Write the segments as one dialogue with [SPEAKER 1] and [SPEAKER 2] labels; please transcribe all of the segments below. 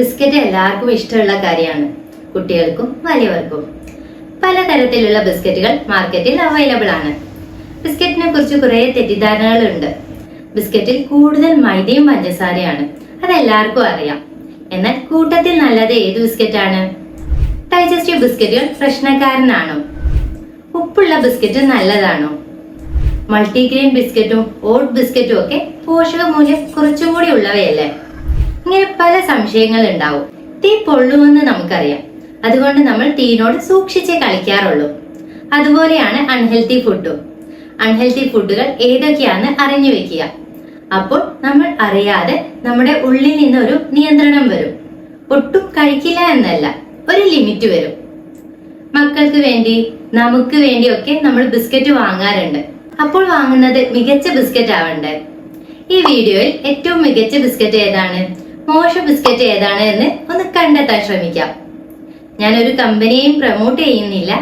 [SPEAKER 1] Biscuit എല്ലാവർക്കും ഇഷ്ടമുള്ള കാര്യമാണ്. കുട്ടികൾക്കും വലിയവർക്കും. പലതരത്തിലുള്ള ബിസ്ക്കറ്റുകൾ മാർക്കറ്റിൽ അവൈലബിൾ ആണ്. ബിസ്ക്കറ്റിനെ കുറിച്ച് കുറേ തെറ്റിദ്ധാരണകളുണ്ട്. ബിസ്ക്കറ്റിൽ കൂടുതൽ മൈദയും പഞ്ചസാരയാണ് അതെല്ലാവർക്കും അറിയാം. എന്നാൽ കൂട്ടത്തിൽ നല്ലത് ഏത് ബിസ്ക്കറ്റാണ്? ഡൈജസ്റ്റീവ് ബിസ്ക്കറ്റുകൾ പ്രശ്നക്കാരനാണോ? ഉപ്പുള്ള ബിസ്ക്കറ്റ് നല്ലതാണോ? മൾട്ടിഗ്രെയിൻ ബിസ്ക്കറ്റും ഓട്ട് ബിസ്ക്കറ്റും ഒക്കെ പോഷകമൂല്യം കുറച്ചുകൂടി ഉള്ളവയല്ലേ? ഇങ്ങനെ പല സംശയങ്ങൾ ഉണ്ടാവും തീ പൊള്ളുമെന്ന് നമുക്കറിയാം. അതുകൊണ്ട് നമ്മൾ തീനോട് സൂക്ഷിച്ചേ കളിക്കാറുള്ളൂ. അതുപോലെയാണ് അൺഹെൽത്തി ഫുഡും അൺഹെൽത്തി ഫുഡുകൾ ഏതൊക്കെയാണെന്ന് അറിഞ്ഞു വെക്കുക. അപ്പോൾ നമ്മൾ അറിയാതെ നമ്മുടെ ഉള്ളിൽ നിന്ന് ഒരു നിയന്ത്രണം വരും. ഒട്ടും കഴിക്കില്ല എന്നല്ല ഒരു ലിമിറ്റ് വരും. മക്കൾക്ക് വേണ്ടി നമുക്ക് വേണ്ടിയൊക്കെ നമ്മൾ ബിസ്ക്കറ്റ് വാങ്ങാറുണ്ട്. അപ്പോൾ വാങ്ങുന്നത് മികച്ച ബിസ്ക്കറ്റ് ആവണ്ടേ ഈ വീഡിയോയിൽ ഏറ്റവും മികച്ച ബിസ്ക്കറ്റ് ഏതാണ്? മോശം ബിസ്ക്കറ്റ് ഏതാണ് എന്ന് ഒന്ന് കണ്ടെത്താൻ ശ്രമിക്കാം. ഞാൻ ഒരു കമ്പനിയെയും പ്രൊമോട്ട് ചെയ്യുന്നില്ല.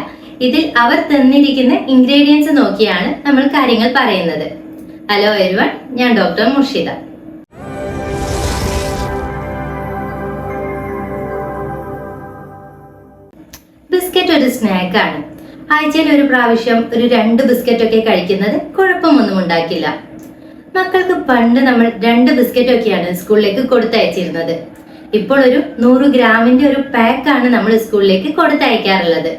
[SPEAKER 1] ഇതിൽ അവർ തന്നിരിക്കുന്ന ഇൻഗ്രീഡിയൻസ് നോക്കിയാണ് നമ്മൾ കാര്യങ്ങൾ പറയുന്നത്. ഹലോ എരുവൺ ഞാൻ ഡോക്ടർ മുർഷിദ. ബിസ്ക്കറ്റ് ഒരു സ്നാക്കാണ് ആഴ്ചയിൽ ഒരു പ്രാവശ്യം ഒരു രണ്ട് ബിസ്ക്കറ്റ് ഒക്കെ കഴിക്കുന്നത് കുഴപ്പമൊന്നും ഉണ്ടാക്കില്ല. മക്കൾക്ക് പണ്ട് നമ്മൾ രണ്ട് ബിസ്ക്കറ്റ് ഒക്കെയാണ് സ്കൂളിലേക്ക് കൊടുത്തയച്ചിരുന്നത്. ഇപ്പോൾ ഒരു നൂറ് ഗ്രാമിന്റെ ഒരു പാക്കാണ് നമ്മൾ സ്കൂളിലേക്ക് കൊടുത്തയക്കാറുള്ളത്.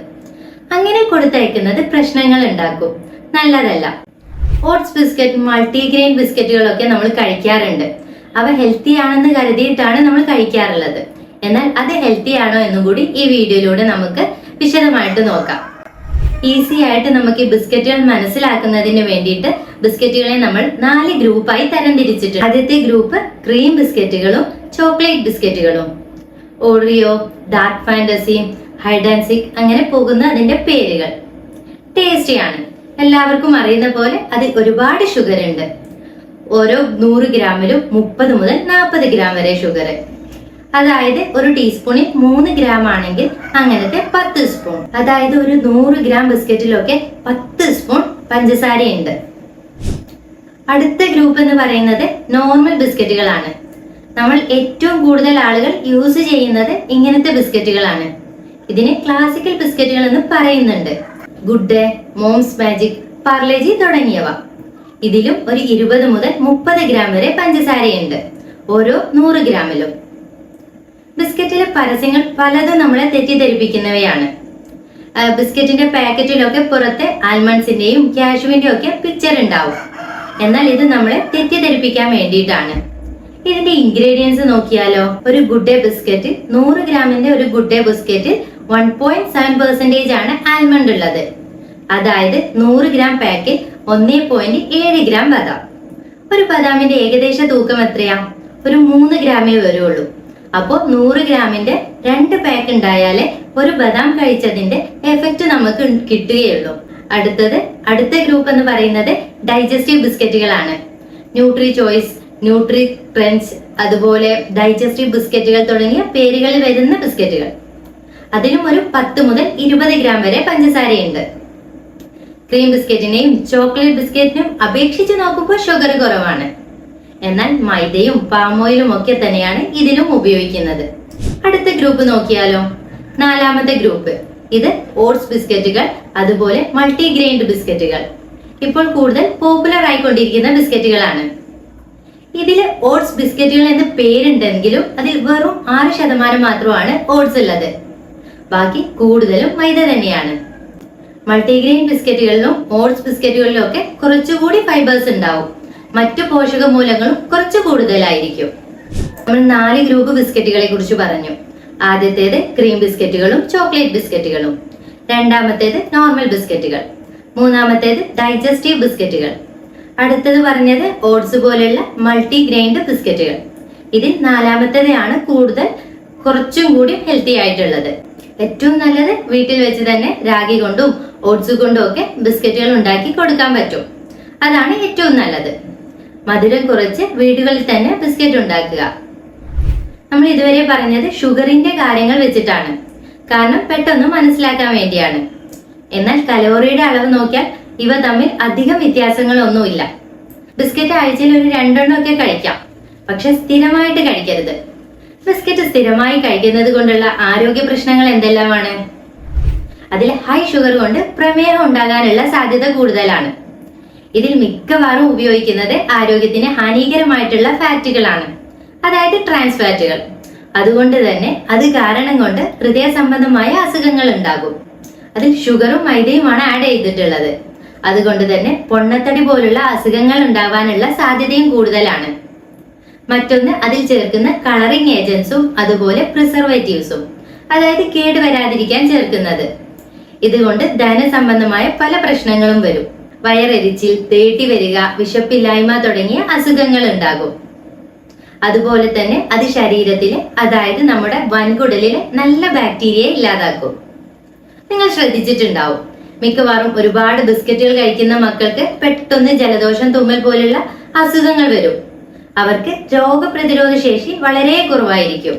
[SPEAKER 1] അങ്ങനെ കൊടുത്തയക്കുന്നത് പ്രശ്നങ്ങൾ ഉണ്ടാക്കും. നല്ലതല്ല. ഓട്സ് ബിസ്ക്കറ്റ് മൾട്ടിഗ്രെയിൻ ബിസ്ക്കറ്റുകളൊക്കെ നമ്മൾ കഴിക്കാറുണ്ട്. അവ ഹെൽത്തി ആണെന്ന് കരുതിയിട്ടാണ് നമ്മൾ കഴിക്കാറുള്ളത്. എന്നാൽ അത് ഹെൽത്തി ആണോ എന്നും കൂടി ഈ വീഡിയോയിലൂടെ നമുക്ക് വിശദമായിട്ട് നോക്കാം. ഈസി ആയിട്ട് നമുക്ക് ഈ ബിസ്ക്കറ്റുകൾ മനസ്സിലാക്കുന്നതിന് വേണ്ടിയിട്ട് ബിസ്ക്കറ്റുകളെ നമ്മൾ നാല് ഗ്രൂപ്പായി തരംതിരിച്ചിട്ടുണ്ട്. ആദ്യത്തെ ഗ്രൂപ്പ് ക്രീം ബിസ്ക്കറ്റുകളും chocolate ബിസ്ക്കറ്റുകളും. Oreo dark fantasy hide and അങ്ങനെ പോകുന്ന അതിന്റെ പേരുകൾ. ടേസ്റ്റിയാണ് എല്ലാവർക്കും അറിയുന്ന പോലെ അതിൽ ഒരുപാട് ഷുഗർ ഉണ്ട്. ഓരോ നൂറ് ഗ്രാമിലും മുപ്പത് മുതൽ നാൽപ്പത് ഗ്രാം വരെ ഷുഗർ അതായത് ഒരു ടീസ്പൂണിൽ മൂന്ന് ഗ്രാം ആണെങ്കിൽ അങ്ങനത്തെ പത്ത് സ്പൂൺ. അതായത് ഒരു നൂറ് ഗ്രാം ബിസ്ക്കറ്റിലൊക്കെ പത്ത് സ്പൂൺ പഞ്ചസാരയുണ്ട് അടുത്ത ഗ്രൂപ്പ് എന്ന് പറയുന്നത് നോർമൽ ബിസ്ക്കറ്റുകളാണ്. നമ്മൾ ഏറ്റവും കൂടുതൽ ആളുകൾ യൂസ് ചെയ്യുന്നത് ഇങ്ങനത്തെ ബിസ്ക്കറ്റുകളാണ്. ഇതിന് ക്ലാസിക്കൽ ബിസ്ക്കറ്റുകൾ എന്ന് പറയുന്നുണ്ട്. Good day mom's magic Parle G തുടങ്ങിയവ. ഇതിലും ഒരു ഇരുപത് മുതൽ മുപ്പത് ഗ്രാം വരെ പഞ്ചസാരയുണ്ട്. ഓരോ നൂറ് ഗ്രാമിലും. ബിസ്ക്കറ്റിലെ പരസ്യങ്ങൾ പലതും നമ്മളെ തെറ്റിദ്ധരിപ്പിക്കുന്നവയാണ്. ബിസ്ക്കറ്റിന്റെ പാക്കറ്റിലൊക്കെ പുറത്ത് ആൽമണ്ട്സിന്റെയും കാഷ്യൂവിന്റെയും ഒക്കെ പിക്ചർ ഉണ്ടാവും. എന്നാൽ ഇത് നമ്മളെ തെറ്റിദ്ധരിപ്പിക്കാൻ വേണ്ടിയിട്ടാണ്. ഇതിന്റെ ഇൻഗ്രീഡിയൻസ് നോക്കിയാലോ? ഒരു ഗുഡ് ഡേ ബിസ്ക്കറ്റ് നൂറ് ഗ്രാമിന്റെ ഒരു ഗുഡ് ഡേ ബിസ്ക്കറ്റിൽ വൺ പോയിന്റ് സെവൻ പെർസെന്റേജ് ആണ് ആൽമണ്ട് ഉള്ളത്. അതായത് നൂറ് ഗ്രാം പാക്കിൽ ഒന്നേ പോയിന്റ് ഏഴ് ഗ്രാം ബദാം. ഒരു ബദാമിന്റെ ഏകദേശ തൂക്കം എത്രയാ? ഒരു മൂന്ന് ഗ്രാമേ വരുള്ളൂ. അപ്പോൾ നൂറ് ഗ്രാമിന്റെ രണ്ട് പാക്ക് ഉണ്ടായാലേ ഒരു ബദാം കഴിച്ചതിന്റെ എഫക്റ്റ് നമുക്ക് കിട്ടുകയുള്ളൂ. അടുത്തത് അടുത്ത ഗ്രൂപ്പ് എന്ന് പറയുന്നത് ഡൈജസ്റ്റീവ് ബിസ്ക്കറ്റുകളാണ് ന്യൂട്രി ചോയ്സ് ന്യൂട്രി ക്രഞ്ച് അതുപോലെ ഡൈജസ്റ്റീവ് ബിസ്ക്കറ്റുകൾ തുടങ്ങിയ പേരുകളിൽ വരുന്ന ബിസ്ക്കറ്റുകൾ അതിലും ഒരു പത്ത് മുതൽ ഇരുപത് ഗ്രാം വരെ പഞ്ചസാരയുണ്ട്. ക്രീം ബിസ്ക്കറ്റിനെയും ചോക്ലേറ്റ് ബിസ്ക്കറ്റിനും അപേക്ഷിച്ച് നോക്കുമ്പോൾ ഷുഗർ കുറവാണ്. എന്നാൽ മൈദയും പാമോയിലും ഒക്കെ തന്നെയാണ് ഇതിലും ഉപയോഗിക്കുന്നത്. അടുത്ത ഗ്രൂപ്പ് നോക്കിയാലോ? നാലാമത്തെ ഗ്രൂപ്പ് ഇത് ഓട്സ് ബിസ്ക്കറ്റുകൾ അതുപോലെ മൾട്ടിഗ്രെയിൻഡ് ബിസ്ക്കറ്റുകൾ. ഇപ്പോൾ കൂടുതൽ പോപ്പുലർ ആയിക്കൊണ്ടിരിക്കുന്ന ബിസ്ക്കറ്റുകളാണ്. ഇതിൽ ഓട്സ് ബിസ്ക്കറ്റുകൾ എന്ന് പേരുണ്ടെങ്കിലും അതിൽ വെറും ആറ് ശതമാനം മാത്രമാണ് ഓട്സ് ഉള്ളത്. ബാക്കി കൂടുതലും മൈദ തന്നെയാണ്. മൾട്ടിഗ്രെയിൻ ബിസ്ക്കറ്റുകളിലും ഓട്സ് ബിസ്ക്കറ്റുകളിലും ഒക്കെ കുറച്ചുകൂടി ഫൈബേഴ്സ് ഉണ്ടാവും. മറ്റു പോഷക മൂലങ്ങളും കുറച്ച് കൂടുതലായിരിക്കും. നമ്മൾ നാല് ഗ്രൂപ്പ് ബിസ്ക്കറ്റുകളെ കുറിച്ച് പറഞ്ഞു. ആദ്യത്തേത് ക്രീം ബിസ്ക്കറ്റുകളും ചോക്ലേറ്റ് ബിസ്ക്കറ്റുകളും. രണ്ടാമത്തേത് നോർമൽ ബിസ്ക്കറ്റുകൾ. മൂന്നാമത്തേത് ഡൈജസ്റ്റീവ് ബിസ്ക്കറ്റുകൾ. അടുത്തത് പറഞ്ഞത് ഓട്സ് പോലെയുള്ള മൾട്ടി ഗ്രെയിൻഡ് ബിസ്ക്കറ്റുകൾ. ഇതിൽ നാലാമത്തേതാണ് കൂടുതൽ കുറച്ചും കൂടി ഹെൽത്തി ആയിട്ടുള്ളത്. ഏറ്റവും നല്ലത് വീട്ടിൽ വെച്ച് തന്നെ രാഗി കൊണ്ടും ഓട്സ് കൊണ്ടും ഒക്കെ ബിസ്ക്കറ്റുകൾ ഉണ്ടാക്കി കൊടുക്കാൻ പറ്റും. അതാണ് ഏറ്റവും നല്ലത്. മധുരം കുറച്ച് വീടുകളിൽ തന്നെ ബിസ്ക്കറ്റ് ഉണ്ടാക്കുക. നമ്മൾ ഇതുവരെ പറഞ്ഞത് ഷുഗറിന്റെ കാര്യങ്ങൾ വെച്ചിട്ടാണ്. കാരണം പെട്ടെന്ന് മനസ്സിലാക്കാൻ വേണ്ടിയാണ്. എന്നാൽ കലോറിയുടെ അളവ് നോക്കിയാൽ ഇവ തമ്മിൽ അധികം വ്യത്യാസങ്ങളൊന്നുമില്ല. ബിസ്ക്കറ്റ് ആഴ്ചയിൽ ഒരു രണ്ടെണ്ണമൊക്കെ കഴിക്കാം. പക്ഷെ സ്ഥിരമായിട്ട് കഴിക്കരുത്. ബിസ്ക്കറ്റ് സ്ഥിരമായി കഴിക്കുന്നത് കൊണ്ടുള്ള ആരോഗ്യ പ്രശ്നങ്ങൾ എന്തെല്ലാമാണ്? അതിൽ ഹൈ ഷുഗർ കൊണ്ട് പ്രമേഹം ഉണ്ടാകാനുള്ള സാധ്യത കൂടുതലാണ്. ഇതിൽ മിക്കവാറും ഉപയോഗിക്കുന്നത് ആരോഗ്യത്തിന് ഹാനികരമായിട്ടുള്ള ഫാറ്റുകളാണ്. അതായത് ട്രാൻസ് ഫാറ്റുകൾ അതുകൊണ്ട് തന്നെ അത് കാരണം കൊണ്ട് ഹൃദയ സംബന്ധമായ അസുഖങ്ങൾ ഉണ്ടാകും. അതിൽ ഷുഗറും മൈദയുമാണ് ആഡ് ചെയ്തിട്ടുള്ളത്. അതുകൊണ്ട് തന്നെ പൊണ്ണത്തടി പോലുള്ള അസുഖങ്ങൾ ഉണ്ടാവാനുള്ള സാധ്യതയും കൂടുതലാണ്. മറ്റൊന്ന് അതിൽ ചേർക്കുന്ന കളറിംഗ് ഏജൻസും അതുപോലെ പ്രിസർവേറ്റീവ്സും അതായത് കേട് വരാതിരിക്കാൻ ചേർക്കുന്നത്. ഇതുകൊണ്ട് ധനസംബന്ധമായ പല പ്രശ്നങ്ങളും വരും. വയറെരിച്ചിൽ തേട്ടി വരിക വിശപ്പില്ലായ്മ തുടങ്ങിയ അസുഖങ്ങൾ ഉണ്ടാകും. അതുപോലെ തന്നെ അത് ശരീരത്തിലെ അതായത് നമ്മുടെ വൻകുടലിലെ നല്ല ബാക്ടീരിയ ഇല്ലാതാക്കും. നിങ്ങൾ ശ്രദ്ധിച്ചിട്ടുണ്ടാവും. മിക്കവാറും ഒരുപാട് ബിസ്ക്കറ്റുകൾ കഴിക്കുന്ന മക്കൾക്ക് പെട്ടെന്ന് ജലദോഷം തുമ്മൽ പോലുള്ള അസുഖങ്ങൾ വരും. അവർക്ക് രോഗപ്രതിരോധ ശേഷി വളരെ കുറവായിരിക്കും.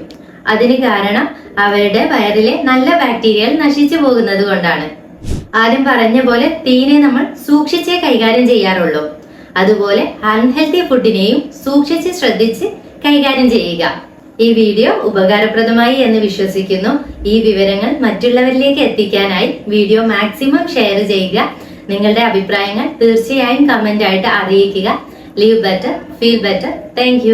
[SPEAKER 1] അതിന് കാരണം അവരുടെ വയറിലെ നല്ല ബാക്ടീരിയകൾ നശിച്ചു പോകുന്നത് കൊണ്ടാണ്. ആദ്യം പറഞ്ഞ പോലെ തീനെ നമ്മൾ സൂക്ഷിച്ചേ കൈകാര്യം ചെയ്യാറുള്ളൂ. അതുപോലെ അൺഹെൽത്തി ഫുഡിനെയും സൂക്ഷിച്ച് ശ്രദ്ധിച്ച് കൈകാര്യം ചെയ്യുക. ഈ വീഡിയോ ഉപകാരപ്രദമായി എന്ന് വിശ്വസിക്കുന്നു. ഈ വിവരങ്ങൾ മറ്റുള്ളവരിലേക്ക് എത്തിക്കാനായി വീഡിയോ മാക്സിമം ഷെയർ ചെയ്യുക. നിങ്ങളുടെ അഭിപ്രായങ്ങൾ തീർച്ചയായും കമന്റ് ആയിട്ട് അറിയിക്കുക. Leave better feel better thank